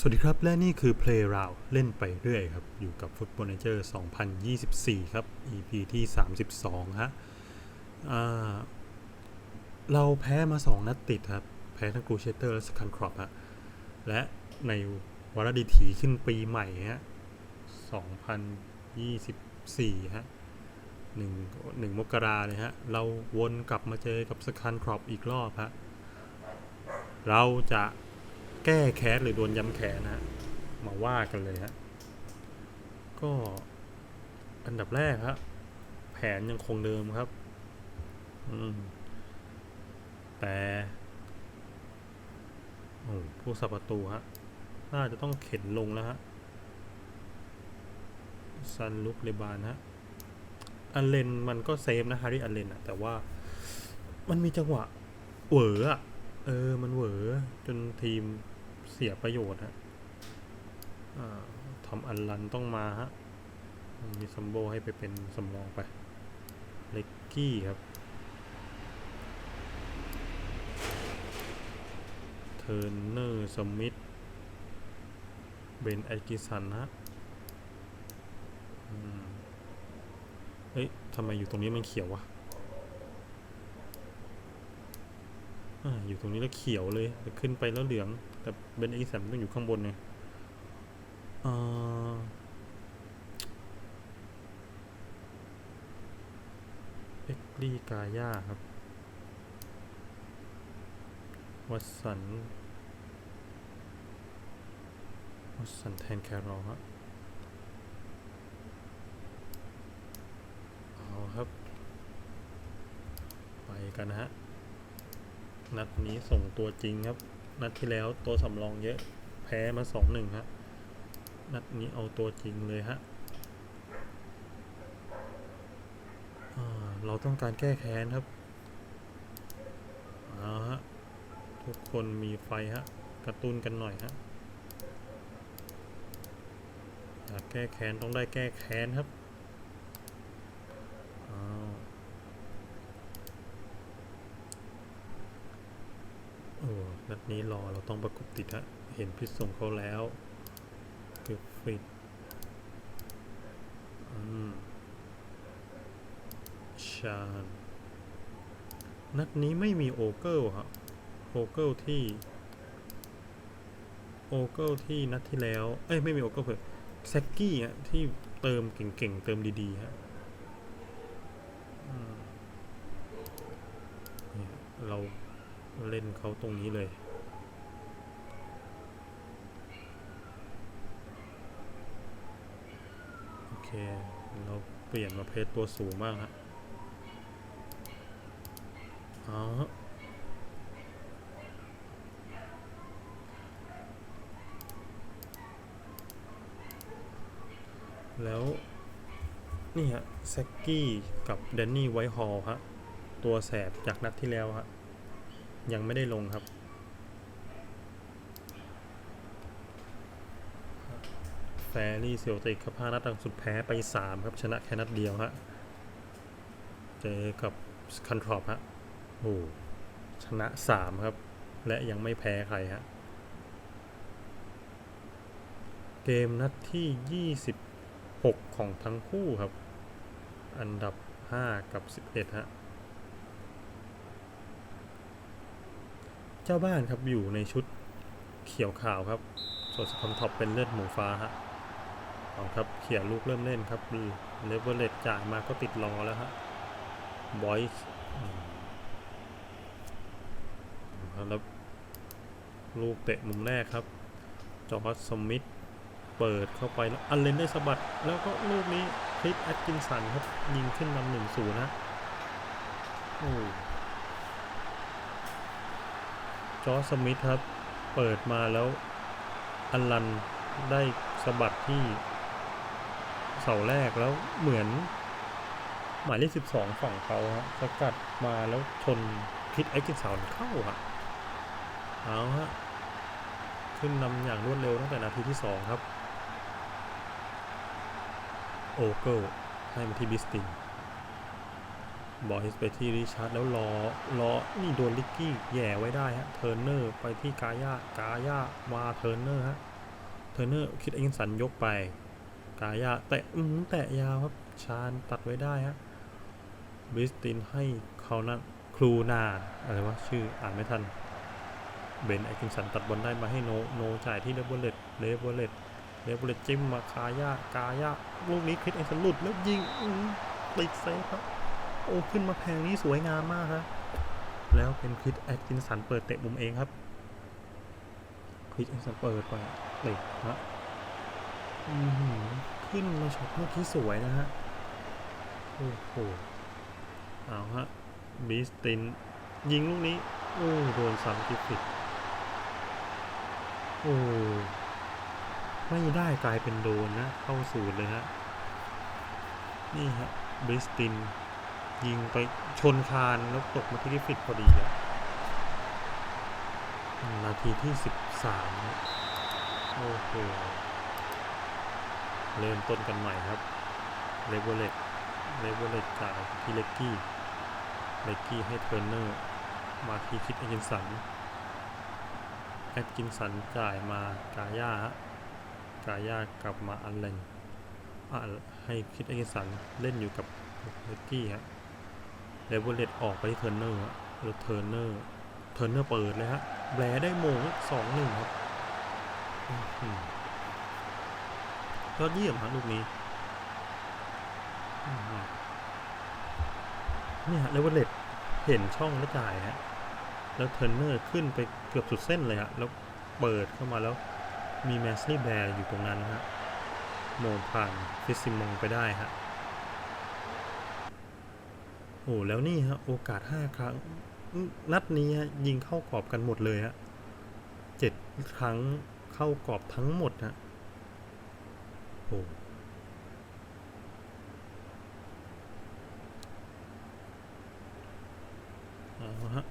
สวัสดีครับ และนี่คือ Play Round เล่นไปเรื่อยครับ อยู่กับ Football Manager 2024 ครับ EP ที่ 32 ฮะอ่าเราแพ้มา 2 นัดติดครับ แพ้ทั้งกรูเชเตอร์และสคันครอปฮะ และในวาระดีถีขึ้นปีใหม่ฮะ 2024 ฮะหนึ่งหนึ่งมกราเลยฮะ เราวนกลับมาเจอกับสคันครอปอีกรอบฮะ เราจะ แก้แค้นหรือโดนย้ำแค้นนะฮะมาว่ากันเลยฮะก็อันดับแรกฮะแผนยังคงเดิมครับ อืมแต่โอ้ผู้สับประตูฮะน่าจะต้องเข็นลงแล้วฮะซันลุกเลบานฮะอันเลนมันก็เซฟนะฮาริอันเลนอะแต่ว่ามันมีจังหวะเวออะ เออ มันเหวอจนทีมเสียประโยชน์ฮะอ่าทำอันลันต้องมาฮะ มีซัมโบให้ไปเป็นสำรองไป เล็กกี้ครับ เทอร์เนอร์สมิธ เบนไอกิสันฮะเฮ้ยทำไมอยู่ตรงนี้มันเขียววะ อ่าอยู่ตรงนี้แล้วเขียวเลยแต่ขึ้นไปแล้วเหลือง แต่เบนไอกิสันมันต้องอยู่ข้างบนไงอ่าเอ็กลีกาย่าครับวัตสันวัตสันแทนแครอลฮะเอาครับ ไปกันนะฮะ นัดนี้ส่งตัวจริงครับ นัดที่แล้วตัวสำรองเยอะ แพ้มาสองหนึ่งฮะ นัดนี้เอาตัวจริงเลยฮะเราต้องการแก้แค้นครับเอาฮะ ทุกคนมีไฟฮะ กระตุ้นกันหน่อยฮะอยากแก้แค้นต้องได้แก้แค้นครับอ้าวโอ้ นัดนี้รอเราต้องประกบติดฮะเห็นพิษส่งเขาแล้วเกือบฟิตชาญนัดนี้ไม่มีโอเกิลฮะโอเกิลที่โอเกิลที่นัดที่แล้ว เอ้ย ไม่มีโอเกิลเพิ่มแซกกี้อะที่เติมเก่งๆ เติมดีๆฮะเรา เล่นเขาตรงนี้เลย โอเค เราเปลี่ยนมาเพจตัวสูงมากฮะเอาแล้ว นี่ฮะแซกกี้กับแดนนี่ไวท์ฮอลฮะ ตัวแสบจากนัดที่แล้วฮะ ยังไม่ได้ลงครับ แฟรี่เซลติกครับห้านัดลังสุดแพ้ไป 3 ครับ ชนะแค่นัดเดียวฮะ เจอกับคันทรอปฮะ โอ้ชนะ 3 ครับ และยังไม่แพ้ใครฮะ เกมนัดที่ 26 ของทั้งคู่ครับ อันดับ 5 กับ 11 ฮะ เจ้าบ้านครับอยู่ในชุดเขียวขาวครับ ส่วนสคัมท็อปเป็นเลือดหมูฟ้าฮะเอาครับเขี่ยลูกเริ่มเล่นครับเลเวอเรตจ่ายมาก็ติดรอแล้วฮะบอยส์แล้วลูกเตะมุมแรกครับ จอร์จสมิธเปิดเข้าไปแล้วอันเลนได้สะบัด แล้วก็ลูกนี้คลิปแอตกินสันครับ ยิงขึ้นนำหนึ่งศูนย์นะโอ้ จอสมิธครับ เปิดมาแล้วอันลันได้สะบัดที่ เสาแรกแล้วเหมือน หมายเลขสิบสองฝั่งเขาฮะสกัดมาแล้วชนคิดแอตกินสันเข้าฮะเอาฮะขึ้นนำอย่างรวดเร็วตั้งแต่นาทีที่2ครับ โอเกิลให้มาที่บิสติน บอยส์ไปที่ริชาร์ดแล้วรอรอนี่โดนลิกกี้แย่ไว้ได้ฮะเทอร์เนอร์ไปที่กายากายามาเทอร์เนอร์ฮะเทอร์เนอร์คิดเองสันยกไป กายาแตะอืมแตะยาวครับชาญตัดไว้ได้ฮะบริสตินให้เขานั้นครูนาอะไรวะชื่ออ่านไม่ทันเบนไอคินสันตัดบอลได้มาให้โนโนจ่ายที่เลเวลเลตเลเวลเลตเลเวลเลตจิ้มมาคายากายาลูกนี้คริสเองสันหลุดแล้วยิงติดเซฟครับ โอ้ขึ้นมาแพงนี่สวยงามมากครับแล้วเป็นคริสแอคกินสันเปิดเตะมุมเองครับคริสแอคกินสันเปิดไปเตะฮะอือหือขึ้นมาช็อตเมื่อกี้สวยนะฮะโอ้โหเอาฮะบีสตินยิงลูกนี้โอ้โดนซ้ำกิฟฟิดโอ้ไม่ได้กลายเป็นโดนนะ เข้าสูตรเลยฮะนี่ฮะบริสติน ยิงไปชนคานแล้วตกมาที่กิฟฟิดพอดีอะนาทีที่13โอ้โหเริ่มต้นกันใหม่ครับเลเวลเลตเลเวลเลตจ่ายที่เล็กกี้เล็กกี้ให้เทอร์เนอร์ มาที่คิดแอตกินสันแอตกินสันจ่ายมากาย่ากาย่ากลับมาอันเลนให้คิดแอตกินสันเล่นอยู่กับเล็กกี้ฮะ เลเวลเลตออกไปที่เทอร์เนอร์แล้วเทอร์เนอร์เทอร์เนอร์เปิดเลยฮะแบลได้โมงสองหนึ่งครับยอดเยี่ยมฮะลูกนี้เนี่ยฮะเลเวลเลตเห็นช่องแล้วจ่ายฮะแล้วเทอร์เนอร์ขึ้นไปเกือบสุดเส้นเลยฮะแล้วเปิดเข้ามาแล้วมีแมสลี่แบร์อยู่ตรงนั้นฮะโมงผ่านฟิสซิมงไปได้ฮะ อ้แล้วนี่ฮะโอกาส 5 ครั้ง นัดนี้ฮะยิงเข้ากรอบกันหมดเลยฮะเจ็ดครั้งเข้ากรอบทั้งหมดฮะโอ้เอาฮะ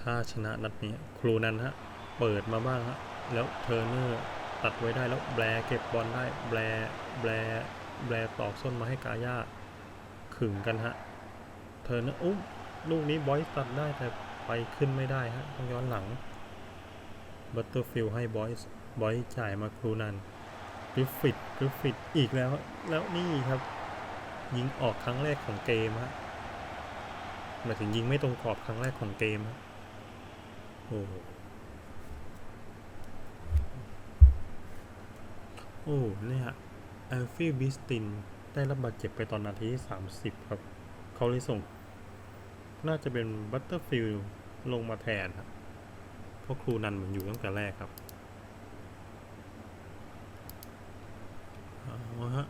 ถ้าชนะนัดนี้ครูนันฮะ เปิดมาบ้างฮะแล้วเทอร์เนอร์ตัดไว้ได้แล้วแบร์เก็บบอลได้แบร์แบร์แบร์ตอกส้นมาให้กายาขึงกันฮะเทอร์เนอร์อุ้มลูกนี้บอยส์ตัดได้แต่ไปขึ้นไม่ได้ฮะต้องย้อนหลังบัตเตอร์ฟิลให้บอยส์บอยส์จ่ายมาครูนันกริฟฟิตกริฟฟิตอีกแล้ว แล้วนี่ครับ ยิงออกครั้งแรกของเกมฮะหมายถึงยิงไม่ตรงกรอบครั้งแรกของเกมฮะโอ้โหโอ้เนี่ยแอลฟี่บิสตินได้รับบาดเจ็บไปตอนนาทีที่ 30 ครับ เขาเลยส่ง น่าจะเป็นบัตเตอร์ฟิลลงมาแทนครับ เพราะครูนันมือนอยู่ตั้งแต่แรกครับเอาฮะ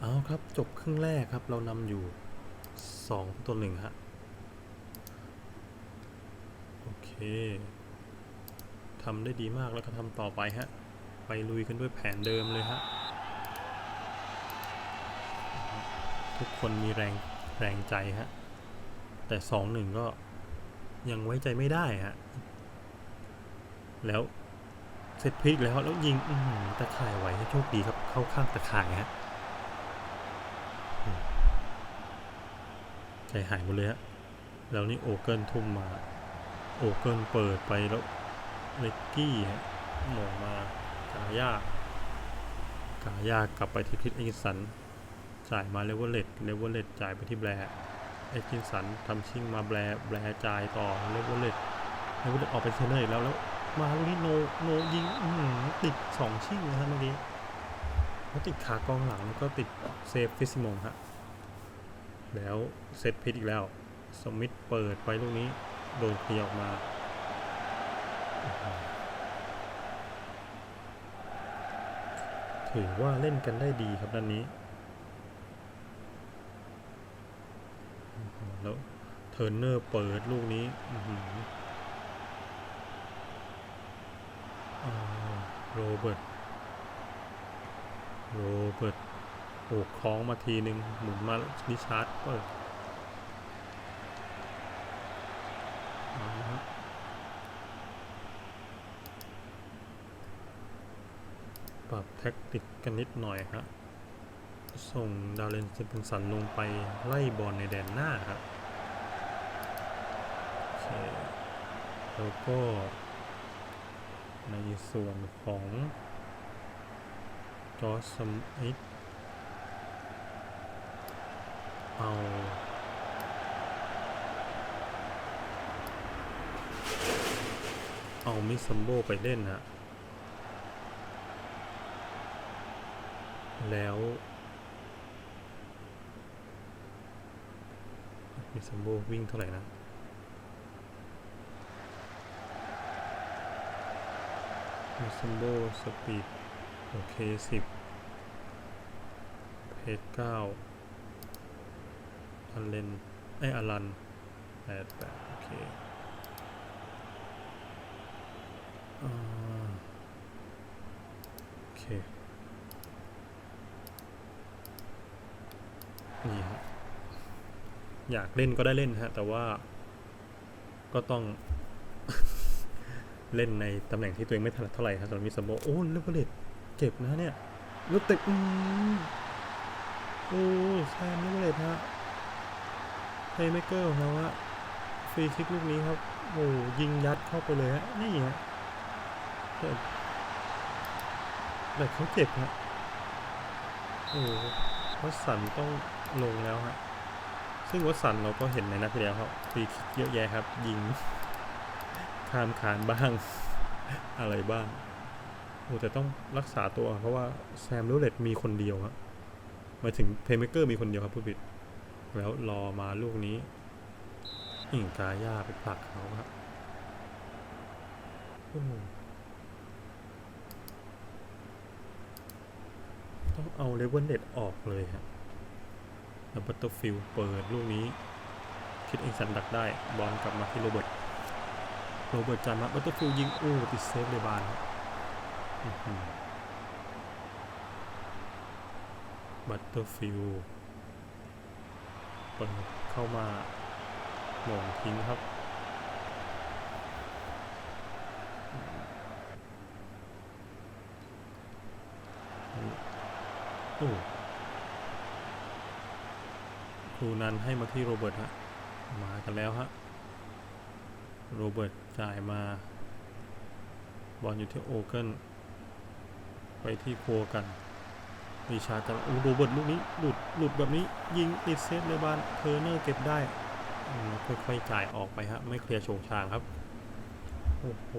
เอาครับจบครึ่งแรกครับ เรานำอยู่สองตัวหนึ่งฮะ โอเค ทำได้ดีมากแล้วก็ทำต่อไปฮะ ไปลุยกันด้วยแผนเดิมเลยฮะ ทุกคนมีแรงแรงใจฮะ แต่สองหนึ่งก็ยังไว้ใจไม่ได้ฮะ แล้วเซตพลิกแล้วแล้วยิงอืตะข่ายไหวให้โชคดีครับ เข้าข้างตะข่ายฮะใจหายหมดเลยฮะแล้วนี่โอเกิลทุ่มมา โอเกิลเปิดไปแล้ว เล็กกี้ฮะหมงมากายากายากลับไปที่พิทเอกินสัน จ่ายมาเลเวลเลตเลเวลเลตจ่ายไปที่แบร์เอกินสันทำชิ่งมาแบร์แบร์จ่ายต่อเลเวลเลตเลเวลเลตออกไปเทรนเนอร์อีกแล้วแล้วมาลูกนี้โนโนยิงติดสองชิ่งนะฮะเมื่อกี้แล้วติดขากองหลังแล้วก็ติดเซฟฟิสิมงฮะแล้วเซตพิษอีกแล้ว สมิธเปิดไปลูกนี้ โดนเคลียออกมา ถือว่าเล่นกันได้ดีครับด้านนี้ แล้วเทอร์เนอร์เปิดลูกนี้โรเบิร์ต โรเบิร์ตโอ้คล้องมาทีหนึ่งหมุนมานิชาร์ดเปิดเอาละฮะปรับเทท็กติกกันนิดหน่อยครับส่งดาวเลนเซนสันลงไปไล่บอลในแดนหน้าครับโอเคแล้วก็ในส่วนของ จอสมิธเอาเอามิสซัมโบไปเล่นฮะ แล้วมิซัมโบวิ่งเท่าไหร่นะมิซัมโบสปีดโอเคสิบเพจเก้าอันเลนไอยอลันแปดแปดโอเคโอเค นี่ฮะอยากเล่นก็ได้เล่นฮะ แต่ว่าก็ต้อง เล่นในตำแหน่งที่ตัวเองไม่ถนัดเท่าไหร่ครับสำหรับมิสโมโอ้เลเวอเรตเจ็บนะเนี่ยลูกเตะอืมโอ้แซมเลเวอเรตฮะเพย์เมเกอร์ของเราฮะฟรีคิกลูกนี้ครับโอ้ยิงยัดเข้าไปเลยฮะนี่ฮะแต่เขาเจ็บฮะโอ้วัตสันต้อง ลงแล้วฮะซึ่งวัสันเราก็เห็นในนัดที่แล้วครับฟรีคิกเยอะแยะครับ ยิงข้ามคานบ้าง อะไรบ้างโอ้แต่ต้องรักษาตัวเพราะว่าแซมลูเลตมีคนเดียวฮะหมาถึงเพย์เมเกอร์มีคนเดียวครับผู้ผิด แล้วรอมาลูกนี้อิงกาย่าไปผลักเขาครับต้องเอาเลเวลเด็ดออกเลยฮะ แล้วบัตเตอร์ฟิลเปิดลูกนี้ คิดเองสันดักได้ บอลกลับมาที่โรเบิร์ต โรเบิร์ตจานมาบัตเตอร์ฟิลยิง โอ้ ติดเซฟเลยบานบัตเตอร์ฟิลเปิดเข้ามาหม่งทิ้งครับโอ้ ครูนันให้มาที่โรเบิร์ตฮะ มากันแล้วฮะ โรเบิร์ตจ่ายมา บอลอยู่ที่โอเกิลไปที่โคกันวิชาจะโอ้โรเบิร์ตลูกนี้หลุดหลุดแบบนี้ยิงติดเซฟเลยบานเทอร์เนอร์เก็บได้ค่อยๆจ่ายออกไปฮะ ไม่เคลียร์โฉงชางครับ โอ้โห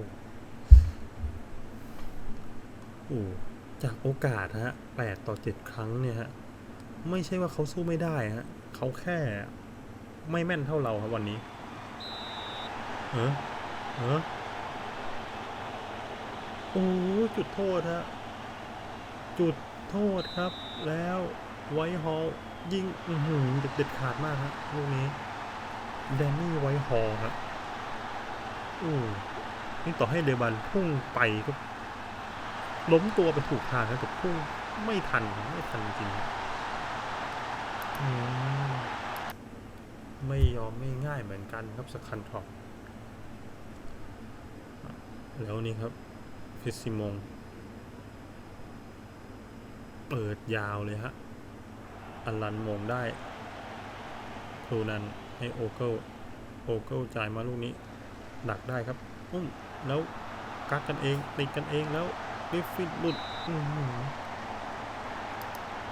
โอ้จากโอกาสฮะแปดต่อเจ็ดครั้งเนี่ยฮะ ไม่ใช่ว่าเขาสู้ไม่ได้ฮะ เขาแค่ไม่แม่นเท่าเราครับวันนี้ เออเออโอ้จุดโทษฮะ จุดโทษครับ แล้วไวท์ฮอลยิงอือหือเด็ดขาดมากฮะลูกนี้แดนนี่ไวท์ฮอลครับอู้นี่ต่อให้เดบันพุ่งไปก็ล้มตัวไปถูกทางนะแต่พุ่งไม่ทันไม่ทันจริง ไม่ยอมไม่ง่ายเหมือนกันครับสคันทรอปแล้วนี่ครับฟิสซิมง เปิดยาวเลยฮะ อันลันมงได้ครูนันให้โอเกิลโอเกิลจ่ายมาลูกนี้ ดักได้ครับอุ้มแล้วกักกันเอง ติดกันเองแล้วกริฟฟินหลุดอื้อหือ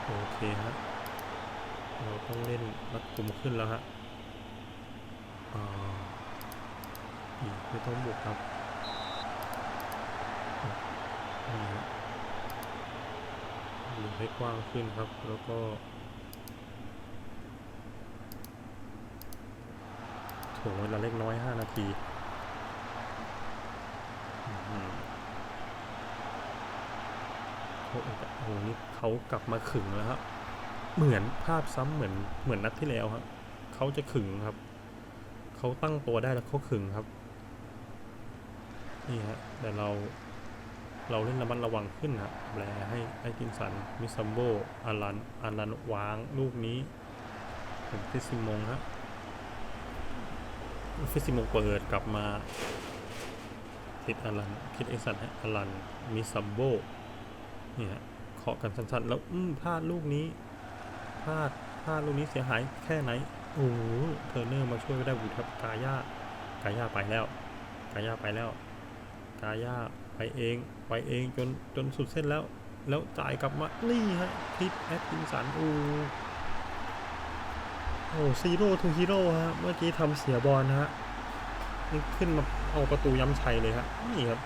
โอเคฮะ เราต้องเล่นรัดกลุ่มขึ้นแล้วฮะอีกไม่ต้องบุกครับหลุดให้กว้างขึ้นครับ แล้วก็โถเวลาเล็กน้อย 5 นาทีโอ้โหโอ้โหนี่เขากลับมาขึงแล้วครับ เหมือนภาพซ้ำเหมือนเหมือนนัดที่แล้วครับเขาจะขึงครับเขาตั้งตัวได้แล้วเขาขึงครับ นี่ฮะแต่เราเราเล่นระมัดระวังขึ้นครับแปลให้ไอ้กินสันมิซัมโบอารันอารันวางลูกนี้ถึงฟิซิมงครับฟิซิมงเปิดกลับมาคิดอารันคิดไอ้สันให้อารันมิซัมโบนี่ฮะาะกันสั้นๆแล้วอืมพลาดลูกนี้ พลาดพลาดลูกนี้เสียหายแค่ไหนโอ้โหเทอร์เนอร์มาช่วยไม่ได้บุตรครับกาย่ากาย่าไปแล้ว กาย่าไปแล้ว กาย่าไปเองไปเองจนจนสุดเส้นแล้ว แล้วจ่ายกลับมา นี่ฮะพิทแอดกินสันโอ้โอ้ซีโร่ทูฮีโร่ฮะ เมื่อกี้ทำเสียบอลนะฮะนี่ขึ้นมาเอาประตูย้ำชัยเลยฮะนี่ครับ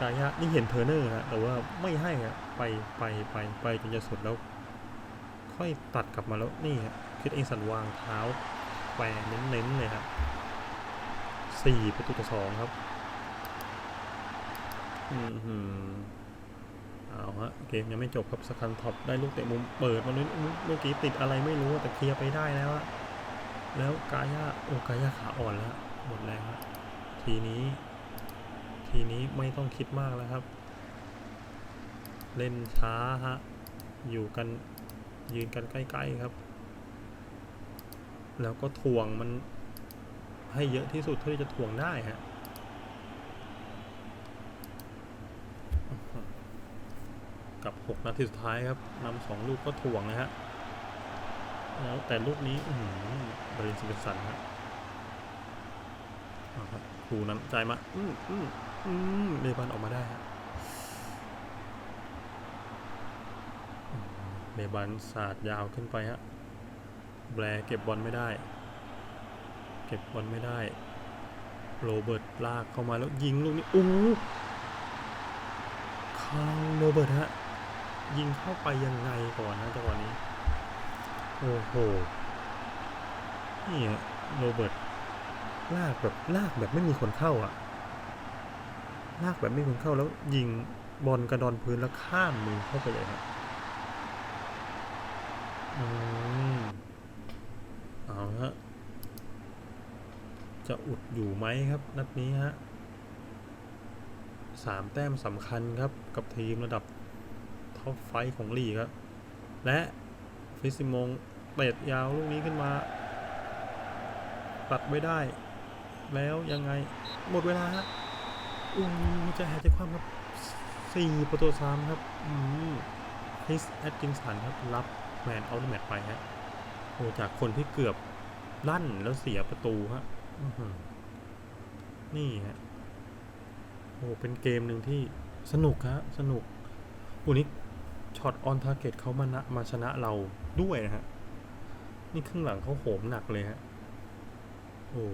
กายะนี่เห็นเทอร์เนอร์ฮะแต่ว่าไม่ให้ฮะไปไปไปไปจนจะสุดแล้ว ค่อยตัดกลับมาแล้วนี่ฮะคิดเองสันวางเท้าแปรเน้นๆเลยครับสี่ประตูต่อสองครับ อืมเอาฮะ เกมยังไม่จบครับสคันท็อปได้ลูกเตะมุมเปิดมาเลยเมื่อกี้ติดอะไรไม่รู้แต่เคลียร์ไปได้แล้วอะแล้วกายะโอ้กายะขาอ่อนแล้วหมดแรงครับทีนี้ ทีนี้ไม่ต้องคิดมากแล้วครับ เล่นช้าฮะ อยู่กัน ยืนกันใกล้ๆครับ แล้วก็ถ่วงมันให้เยอะที่สุดเท่าที่จะถ่วงได้ฮะกับ 6 นาทีสุดท้ายครับนำสองลูกก็ถ่วงนะฮะ แล้วแต่ลูกนี้อืบรินซิเกสันฮะครับครูนั้นจ่ายมา อืมอืมอืมเลบันออกมาได้ฮะอืม เลบันสาดยาวขึ้นไปฮะ แบร์เก็บบอลไม่ได้ เก็บบอลไม่ได้ โรเบิร์ตลากเข้ามาแล้วยิงลูกนี้อู้คาโรเบิร์ตฮะ ยิงเข้าไปยังไงก่อนนะจังหวะนี้ โอ้โห นี่ฮะโรเบิร์ตลากแบบลากแบบไม่มีคนเข้าอะ ลากแบบไม่มีคนเข้าแล้วยิงบอลกระดอนพื้นแล้วข้ามมือเข้าไปเลยครับ อืมเอาฮะ จะอุดอยู่ไหมครับ นัดนี้ฮะสามแต้มสำคัญครับ กับทีมระดับท็อปไฟของลีกครับ และฟิสิมงเตะยาวลูกนี้ขึ้นมา ตัดไม่ได้ แล้วยังไง หมดเวลาฮะอู้จะแหกใจความครับสี่ประตูสามครับ อืมคริสแอดกินสันครับ รับ แมนเอาแมตไปฮะโอ้จากคนที่เกือบลั่นแล้วเสียประตูฮะนี่ฮะโอ้เป็นเกมหนึ่งที่สนุกฮะสนุกอูนี้ช็อตออนทาร์เก็ตเขามานะมาชนะเราด้วยนะฮะ นี่ครึ่งหลังเขาโหมหนักเลยฮะ โอ้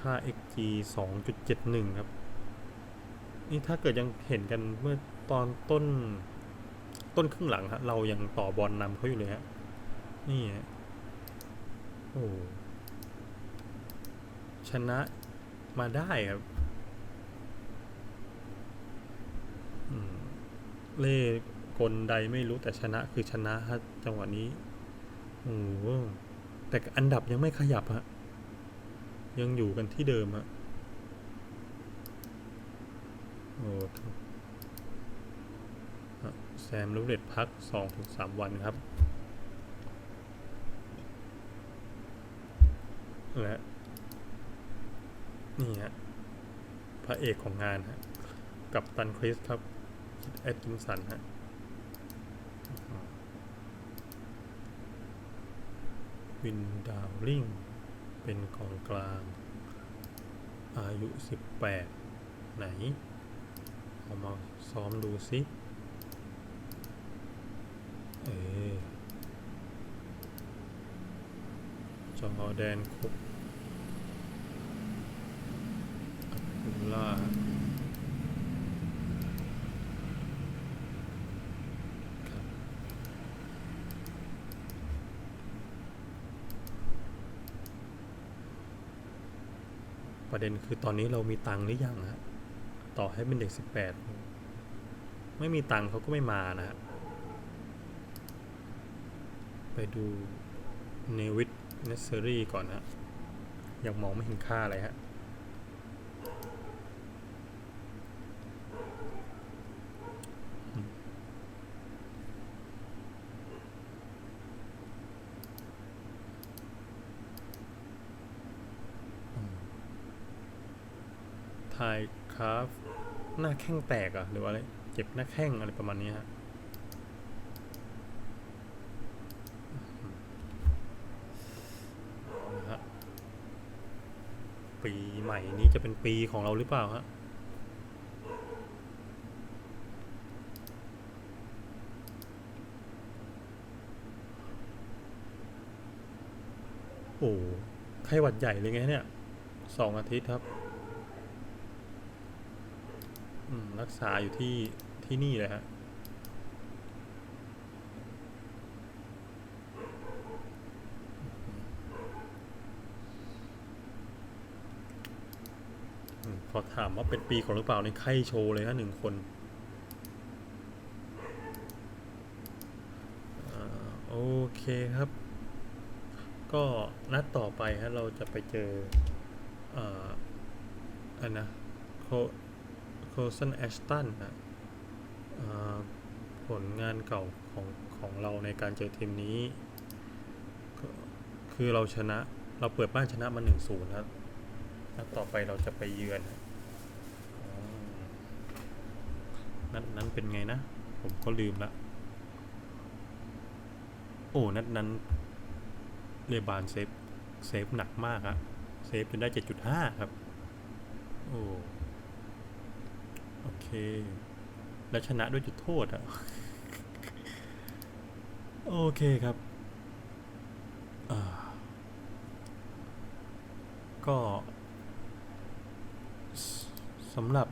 ค่า xg 2.71 ครับ นี่ถ้าเกิดยังเห็นกันเมื่อตอนต้น ต้นครึ่งหลังฮะเรายังต่อบอลนำเขาอยู่เลยฮะนี่ฮะโอ้ชนะมาได้ครับเล่กลใดไม่รู้แต่ชนะคือชนะฮะจังหวะนี้โอ้แต่อันดับยังไม่ขยับฮะยังอยู่กันที่เดิมฮะโอ้ฮะ แซมลูกเด็ดพักสองถึงสามวันครับ และ นี่ฮะ พระเอกของงานฮะ กับตันคริสครับแอดกินสันฮะวินดาวลิงเป็นกองกลาง อายุ 18 ไหน เอามาซ้อมดูสิ เออ จอแดนคุกอับดุลล่าประเด็นคือตอนนี้เรามีตังหรือยังฮะ ต่อให้เป็นเด็กสิบแปดไม่มีตังเขาก็ไม่มานะฮะ ไปดูเนวิด เนสเซอรี่ก่อนฮะยังมองไม่เห็นค่าอะไรฮะทายคราฟหน้าแข้งแตกอะหรือว่าอะไร เจ็บหน้าแข้งอะไรประมาณนี้ฮะ ปีให ม่นี้จะเป็นปีของเราหรือเปล่าฮะโอ้ไข้หวัดใหญ่เลยไงเนี่ยสองอาทิตย์ครับรักษาอยู่ที่ที่นี่เลยฮะ อืมพอถามว่าเป็นปีของหรือเปล่าในไข้โชว์เลยฮะหนึ่งคนอโอเคครับ ก็นัดต่อไปฮะเราจะไปเจออันนะโคโคสันแอชตันนะอ่าผลงานเก่าของของเราในการเจอทีมนี้ คือเราชนะเราเปิดบ้านชนะมาหนึ่งศูนย์ครับนัดต่อไปเราจะไปเยือนอ นัดนั้นเป็นไงนะ ผมก็ลืมละ โอ้ นัดนั้นเรบานเซฟ เซฟหนักมากอะเซฟจนได้ 7.5 ครับ โอ้ โอเค แล้วชนะด้วยจุดโทษอะโอเคครับก็สำหรับ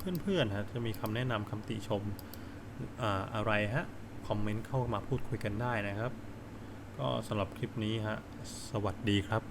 เพื่อนๆฮะจะมีคำแนะนำคำติชมออะไรฮะคอมเมนต์เข้ามาพูดคุยกันได้นะครับ ก็สำหรับคลิปนี้ฮะสวัสดีครับ